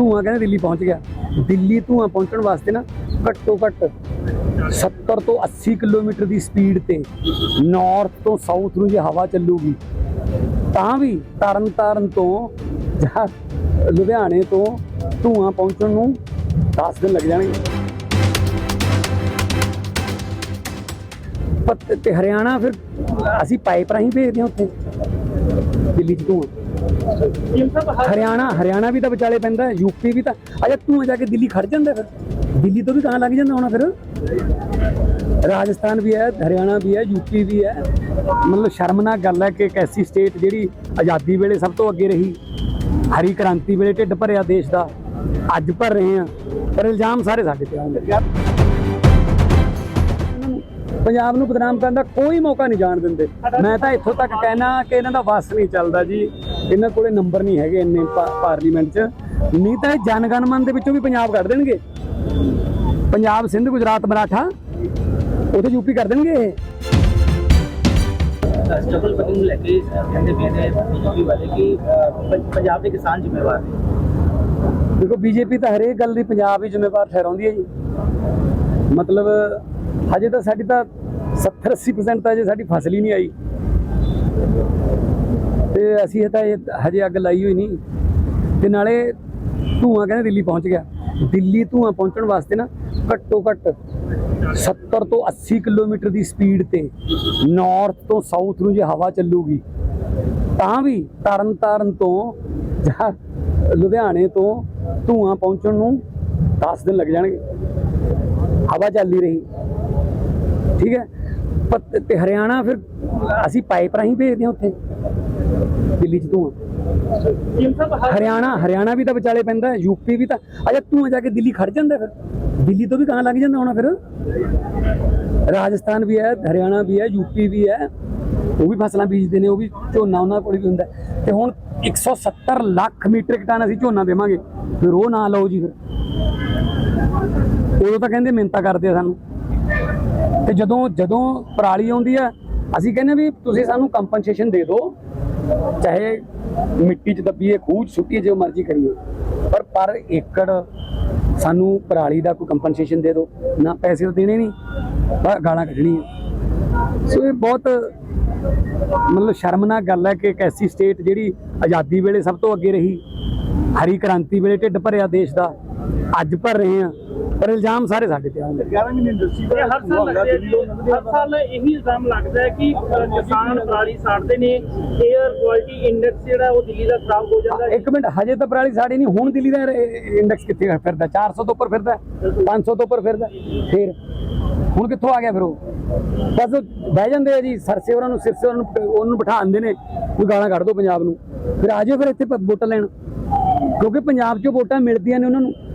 ਧੂਆਂ ਕਹਿੰਦੇ ਦਿੱਲੀ ਪਹੁੰਚ ਗਿਆ। ਦਿੱਲੀ ਧੂਆਂ ਪਹੁੰਚਣ ਵਾਸਤੇ ਨਾ ਘੱਟੋ ਘੱਟ 70 ਤੋਂ 80 ਕਿਲੋਮੀਟਰ ਦੀ ਸਪੀਡ ਤੇ ਨਾਰਥ ਤੋਂ ਸਾਊਥ ਨੂੰ ਜੇ ਹਵਾ ਚੱਲੂਗੀ, ਤਾਂ ਵੀ ਤਰਨ ਤਾਰਨ ਤੋਂ ਜਾਂ ਲੁਧਿਆਣੇ ਤੋਂ ਧੂਆਂ ਪਹੁੰਚਣ ਨੂੰ 10 ਦਿਨ ਲੱਗ ਜਾਣਗੇ। ਤੇ ਹਰਿਆਣਾ ਫਿਰ ਅਸੀਂ ਪਾਈਪ ਰਾਹੀਂ ਭੇਜਦੇ ਹਾਂ ਉੱਥੇ, ਦਿੱਲੀ ਚ ਧੂਆਂ। ਹਰਿਆਣਾ ਹਰਿਆਣਾ ਵੀ ਤਾਂ ਵਿਚਾਲੇ ਪੈਂਦਾ ਯੂਪੀ ਵੀ ਤਾਂ ਅਜਾ ਤੂੰ ਜਾ ਕੇ ਦਿੱਲੀ ਖੜ ਜਾਂਦਾ ਫਿਰ। ਦਿੱਲੀ ਤੋਂ ਵੀ ਕਹਾਂ ਲੱਗ ਜਾਂਦਾ ਹੋਣਾ ਫਿਰ। ਰਾਜਸਥਾਨ ਵੀ ਹੈ, ਹਰਿਆਣਾ ਵੀ ਹੈ ਯੂਪੀ ਵੀ ਹੈ। ਮਤਲਬ ਸ਼ਰਮਨਾਕ ਗੱਲ ਹੈ ਕਿ ਇੱਕ ਐਸੀ ਸਟੇਟ ਜਿਹੜੀ ਆਜ਼ਾਦੀ ਵੇਲੇ ਸਭ ਤੋਂ ਅੱਗੇ ਰਹੀ। ਹਰੀ ਕ੍ਰਾਂਤੀ ਵੇਲੇ ਢਿੱਡ ਭਰਿਆ ਦੇਸ਼ ਦਾ। ਅੱਜ ਭਰ ਰਹੇ ਆ ਪਰ ਇਲਜ਼ਾਮ ਸਾਰੇ ਸਾਡੇ ਤੇ ਆਉਂਦੇ ਪੰਜਾਬ ਨੂੰ ਬਦਨਾਮ ਕਰਨ ਦਾ ਕੋਈ ਮੌਕਾ ਨਹੀਂ ਜਾਣ ਦਿੰਦੇ। ਮੈਂ ਤਾਂ ਇੱਥੋਂ ਤੱਕ ਕਹਿਣਾ ਕਿ ਇਹਨਾਂ ਦਾ ਵਸ ਨਹੀਂ ਚੱਲਦਾ ਜੀ। ਇਹਨਾਂ ਕੋਲੇ ਨੰਬਰ ਨਹੀਂ ਹੈਗੇ ਇੰਨੇ ਪਾਰਲੀਮੈਂਟ 'ਚ। ਨਹੀਂ ਤਾਂ ਇਹ ਜਨਗਣ ਮਨ ਦੇ ਵਿੱਚੋਂ ਵੀ ਪੰਜਾਬ ਕੱਢ ਦੇਣਗੇ। ਪੰਜਾਬ ਸਿੰਧ ਗੁਜਰਾਤ ਮਰਾਠਾ ਉਥੇ ਯੂਪੀ ਕਰ ਦੇਣਗੇ ਇਹ। ਸਟਰਗਲ ਬਟਨ ਨੂੰ ਲੈ ਕੇ ਅਹ, ਕਹਿੰਦੇ ਪਏ ਨੇ ਬੀਜੇਪੀ ਵਾਲੇ ਕਿ ਅਹ, ਪੰ- ਪੰਜਾਬ ਦੇ ਕਿਸਾਨ ਜ਼ਿੰਮੇਵਾਰ ਨੇ। ਦੇਖੋ ਬੀਜੇਪੀ ਤਾਂ ਹਰੇਕ ਗੱਲ ਦੀ ਪੰਜਾਬ ਹੀ ਜ਼ਿੰਮੇਵਾਰ ਠਹਿਰਾਉਂਦੀ ਹੈ ਜੀ। ਮਤਲਬ ਹਜੇ ਤਾਂ ਸਾਡੀ ਤਾਂ 70 80% ਤਾਂ ਹਜੇ ਸਾਡੀ ਫਸਲ ਹੀ ਨਹੀਂ ਆਈ। ਤੇ ਅਸੀਂ ਇਹ ਤਾਂ ਹਜੇ ਅੱਗ ਲਾਈ ਹੋਈ ਨਹੀਂ। ਤੇ ਨਾਲੇ ਧੂਆਂ ਕਹਿੰਦੇ ਦਿੱਲੀ ਪਹੁੰਚ ਗਿਆ। ਦਿੱਲੀ ਧੂਆਂ ਪਹੁੰਚਣ ਵਾਸਤੇ ਨਾ ਘੱਟੋ ਘੱਟ 70 ਤੋਂ 80 ਕਿਲੋਮੀਟਰ ਦੀ ਸਪੀਡ ਤੇ ਨਾਰਥ ਤੋਂ ਸਾਊਥ ਨੂੰ ਜੇ ਹਵਾ ਚੱਲੂਗੀ, ਤਾਂ ਵੀ ਤਰਨ ਤਾਰਨ ਤੋਂ ਜਾਂ ਲੁਧਿਆਣੇ ਤੋਂ ਧੂਆਂ ਪਹੁੰਚਣ ਨੂੰ 10 ਦਿਨ ਲੱਗ ਜਾਣਗੇ। ਹਵਾ ਚੱਲਦੀ ਰਹੀ। ਠੀਕ ਹੈ? ਤੇ ਹਰਿਆਣਾ ਫਿਰ ਅਸੀਂ ਪਾਈਪ ਰਾਹੀਂ ਭੇਜਦੇ ਹਾਂ ਉੱਥੇ। ਦਿੱਲੀ ਚ ਧੂਆਂ ਹਰਿਆਣਾ ਹਰਿਆਣਾ ਵੀ ਤਾਂ ਵਿਚਾਲੇ ਪੈਂਦਾ ਯੂਪੀ ਵੀ ਤਾਂ ਅਜਾ ਧੂਆਂ ਜਾ ਕੇ ਦਿੱਲੀ ਖੜ ਜਾਂਦਾ ਫਿਰ। ਦਿੱਲੀ ਤੋਂ ਵੀ ਕਹਾਂ ਲੱਗ ਜਾਂਦਾ ਹੋਣਾ ਫਿਰ। ਰਾਜਸਥਾਨ ਵੀ ਹੈ, ਹਰਿਆਣਾ ਵੀ ਹੈ ਯੂਪੀ ਵੀ ਹੈ। ਉਹ ਵੀ ਫਸਲਾਂ ਬੀਜਦੇ ਨੇ, ਉਹ ਵੀ ਝੋਨਾ ਉਹਨਾਂ ਕੋਲ ਵੀ ਹੁੰਦਾ ਤੇ ਹੁਣ 170 ਲੱਖ ਮੀਟ੍ਰਿਕ ਟਨ ਅਸੀਂ ਝੋਨਾ ਦੇਵਾਂਗੇ। ਫਿਰ ਉਹ ਨਾ ਲਓ ਜੀ ਫਿਰ। ਉਦੋਂ ਤਾਂ ਕਹਿੰਦੇ ਮਿਹਨਤਾਂ ਕਰਦੇ ਆ ਸਾਨੂੰ। ਤੇ ਜਦੋਂ ਜਦੋਂ ਪਰਾਲੀ ਆਉਂਦੀ ਆ ਅਸੀਂ ਕਹਿੰਦੇ ਵੀ ਤੁਸੀਂ ਸਾਨੂੰ ਕੰਪਨਸੇਸ਼ਨ ਦੇ ਦਿਓ। ਚਾਹੇ ਮਿੱਟੀ 'ਚ ਦੱਬੀਏ, ਖੂਹ 'ਚ ਸੁੱਟੀਏ, ਜੋ ਮਰਜ਼ੀ ਕਰੀਏ, ਪਰ ਪਰ ਏਕੜ ਸਾਨੂੰ ਪਰਾਲੀ ਦਾ ਕੋਈ ਕੰਪਨਸੇਸ਼ਨ ਦੇ ਦਿਓ, ਨਾ ਪੈਸੇ ਤਾਂ ਦੇਣੇ ਨਹੀਂ, ਬਸ ਗਾਲਾਂ ਕੱਢਣੀਆਂ। ਸੋ ਇਹ ਬਹੁਤ ਮਤਲਬ ਸ਼ਰਮਨਾਕ ਗੱਲ ਹੈ ਕਿ ਇੱਕ ਐਸੀ ਸਟੇਟ ਜਿਹੜੀ ਆਜ਼ਾਦੀ ਵੇਲੇ ਸਭ ਤੋਂ ਅੱਗੇ ਰਹੀ, ਹਰੀ ਕ੍ਰਾਂਤੀ ਵੇਲੇ ਢਿੱਡ ਭਰਿਆ ਦੇਸ਼ ਦਾ, ਅੱਜ ਭਰ ਰਹੇ ਆ ਪਰ ਇਲਜ਼ਾਮ ਸਾਰੇ ਸਾਡੇ ਤੇ ਆਉਂਦੇ 11 ਮਹੀਨੇ ਇੰਡਸਟਰੀ ਇਹ ਹਰ ਸਾਲ ਲੱਗਦਾ ਹੈ ਜੀ। ਹਰ ਸਾਲ ਇਹੀ ਇਲਜ਼ਾਮ ਲੱਗਦਾ ਹੈ ਕਿ ਕਿਸਾਨ ਪਰਾਲੀ ਸਾੜਦੇ ਨੇ 에ਅਰ ਕੁਆਲਿਟੀ ਇੰਡੈਕਸ ਜਿਹੜਾ ਉਹ ਦਿੱਲੀ ਦਾ ਖਰਾਬ ਹੋ ਜਾਂਦਾ ਹੈ। ਇੱਕ ਮਿੰਟ ਹਜੇ ਤਾਂ ਪਰਾਲੀ ਸਾੜੀ ਨਹੀਂ ਹੁਣ ਦਿੱਲੀ ਦਾ ਇੰਡੈਕਸ ਕਿੱਥੇ ਫਿਰਦਾ 400 ਤੋਂ ਉੱਪਰ ਫਿਰਦਾ 500 ਤੋਂ ਉੱਪਰ ਫਿਰਦਾ। ਫਿਰ ਹੁਣ ਕਿੱਥੋਂ ਆ ਗਿਆ ਫਿਰ ਉਹ? ਬਸ ਬਹਿ ਜਾਂਦੇ ਆ ਜੀ ਸਰਸੇ ਉਹਨਾਂ ਨੂੰ ਸਿਰਸੇ ਉਹਨਾਂ ਨੂੰ ਉਹਨੂੰ ਬਿਠਾ ਦਿੰਦੇ ਨੇ ਕੋਈ ਗਾਲਾਂ ਕੱਢ ਦੋ ਪੰਜਾਬ ਨੂੰ। ਫਿਰ ਆ ਜਾਓ ਫਿਰ ਇੱਥੇ ਵੋਟਾਂ ਲੈਣ। ਕਿਉਂਕਿ ਪੰਜਾਬ 'ਚੋਂ ਵੋਟਾਂ ਮਿਲਦੀਆਂ ਨੇ ਉਹਨਾਂ ਨੂੰ।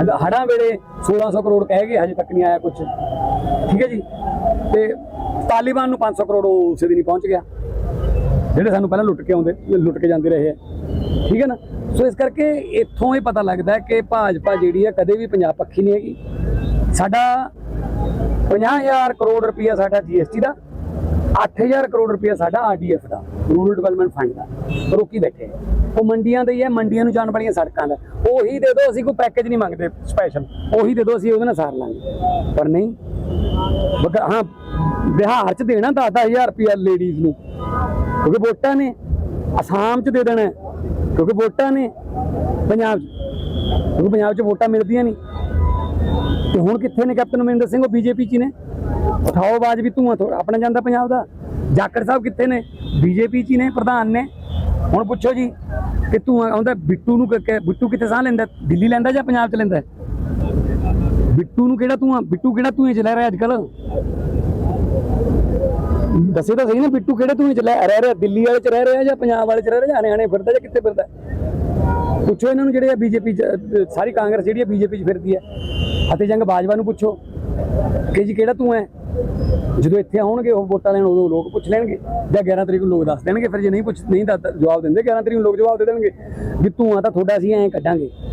ਹਲ- ਹੜ੍ਹਾਂ ਵੇਲੇ 1600 ਕਰੋੜ ਕਹਿ ਗਏ, ਹਜੇ ਤੱਕ ਨਹੀਂ ਆਇਆ ਕੁਝ ਠੀਕ ਹੈ ਜੀ? ਤੇ ਤਾਲਿਬਾਨ ਨੂੰ 500 ਕਰੋੜ ਉਸੇ ਦਿਨ ਹੀ ਪਹੁੰਚ ਗਿਆ। ਜਿਹੜੇ ਸਾਨੂੰ ਪਹਿਲਾਂ ਲੁੱਟ ਕੇ ਆਉਂਦੇ, ਲੁੱਟ ਕੇ ਜਾਂਦੇ ਰਹੇ ਆ। ਠੀਕ ਹੈ ਨਾ? ਸੋ ਇਸ ਕਰਕੇ ਇੱਥੋਂ ਇਹ ਪਤਾ ਲੱਗਦਾ ਕਿ ਭਾਜਪਾ ਜਿਹੜੀ ਹੈ ਕਦੇ ਵੀ ਪੰਜਾਬ ਪੱਖੀ ਨਹੀਂ ਹੈਗੀ। ਸਾਡਾ 50000 ਕਰੋੜ ਰੁਪਈਆ ਸਾਡਾ ਜੀਐਸਟੀ ਦਾ 8000 ਕਰੋੜ ਰੁਪਈਆ ਸਾਡਾ ਆਰਡੀਐਫ ਦਾ ਰੂਰਲ ਡਿਵੈਲਪਮੈਂਟ ਫੰਡ ਦਾ। ਰੋਕੀ ਬੈਠੇ ਆ। ਉਹ ਮੰਡੀਆਂ ਦੇ ਹੀ ਹੈ ਮੰਡੀਆਂ ਨੂੰ ਜਾਣ ਵਾਲੀਆਂ ਸੜਕਾਂ ਦਾ। ਉਹੀ ਦੇ ਦਿਓ, ਅਸੀਂ ਕੋਈ ਪੈਕੇਜ ਨਹੀਂ ਮੰਗਦੇ ਸਪੈਸ਼ਲ ਉਹੀ ਦੇ ਦਿਓ, ਅਸੀਂ ਉਹਦੇ ਨਾਲ ਸਾਰ ਲਾਂਗੇ। ਪਰ ਨਹੀਂ ਹਾਂ, ਬਿਹਾਰ ਚ ਦੇਣਾ 10000 ਰੁਪਈਆ ਲੇਡੀਜ਼ ਨੂੰ। ਕਿਉਂਕਿ ਵੋਟਾਂ ਨੇ, ਅਸਾਮ ਚ ਦੇ ਦੇਣਾ ਕਿਉਂਕਿ ਵੋਟਾਂ ਨੇ, ਪੰਜਾਬ ਚ। ਕਿਉਂਕਿ ਪੰਜਾਬ ਚ ਵੋਟਾਂ ਮਿਲਦੀਆਂ ਨਹੀਂ। ਤੇ ਹੁਣ ਕਿੱਥੇ ਨੇ ਕੈਪਟਨ ਅਮਰਿੰਦਰ ਸਿੰਘ, ਉਹ ਬੀਜੇਪੀ ਚ ਨੇ। ਉਠਾਓ ਆਵਾਜ਼ ਵੀ ਧੂਆਂ ਥੋੜਾ ਆਪਣਾ ਜਾਂਦਾ ਪੰਜਾਬ ਦਾ। ਜਾਕਰ ਸਾਹਿਬ ਕਿੱਥੇ ਨੇ? ਬੀਜੇਪੀ ਚ ਹੀ ਨੇ, ਪ੍ਰਧਾਨ ਨੇ। ਹੁਣ ਪੁੱਛੋ ਜੀ ਕਿ ਧੂਆਂ ਆਉਂਦਾ ਬਿੱਟੂ ਨੂੰ ਬਿੱਟੂ ਕਿੱਥੇ ਸਾਹ ਲੈਂਦਾ? ਦਿੱਲੀ ਲੈਂਦਾ ਜਾਂ ਪੰਜਾਬ ਚ ਲੈਂਦਾ? ਬਿੱਟੂ ਨੂੰ ਕਿਹੜਾ ਧੂਆਂ ਬਿੱਟੂ ਕਿਹੜਾ ਧੂਏ ਚ ਲੈ ਰਿਹਾ ਅੱਜ ਕੱਲ ਦੱਸੇ ਤਾਂ ਸਹੀ ਨਾ, ਬਿੱਟੂ ਕਿਹੜੇ ਧੂਏ ਚ ਲੈ ਰਹਿ ਰਿਹਾ? ਦਿੱਲੀ ਵਾਲੇ ਚ ਰਹਿ ਰਿਹਾ ਜਾਂ ਪੰਜਾਬ ਵਾਲੇ ਚ ਰਹਿ ਰਿਹਾ ਜਾਂ ਹਰਿਆਣੇ ਫਿਰਦਾ ਜਾਂ ਕਿੱਥੇ ਫਿਰਦਾ? ਪੁੱਛੋ ਇਹਨਾਂ ਨੂੰ ਜਿਹੜੇ ਆ ਬੀਜੇਪੀ ਸਾਰੀ ਕਾਂਗਰਸ ਜਿਹੜੀ ਹੈ ਬੀਜੇਪੀ 'ਚ ਫਿਰਦੀ ਹੈ। ਅਤੇ ਜੰਗ ਬਾਜਵਾ ਨੂੰ ਪੁੱਛੋ ਕਿ ਜੀ ਕਿਹੜਾ ਤੂੰ ਹੈ? ਜਦੋਂ ਇੱਥੇ ਆਉਣਗੇ, ਉਹ ਵੋਟਾਂ ਲੈਣ ਉਦੋਂ ਲੋਕ ਪੁੱਛ ਲੈਣਗੇ ਜਾਂ 11 ਤਰੀਕ ਨੂੰ ਲੋਕ ਦੱਸ ਦੇਣਗੇ। ਫਿਰ ਜੇ ਨਹੀਂ ਪੁੱਛ ਨਹੀਂ ਜਵਾਬ ਦਿੰਦੇ 11 ਤਰੀਕ ਨੂੰ ਲੋਕ ਜਵਾਬ ਦੇ ਦੇਣਗੇ ਵੀ ਤੂੰ ਤਾਂ ਤੁਹਾਡਾ ਅਸੀਂ ਐਂ ਕੱਢਾਂਗੇ।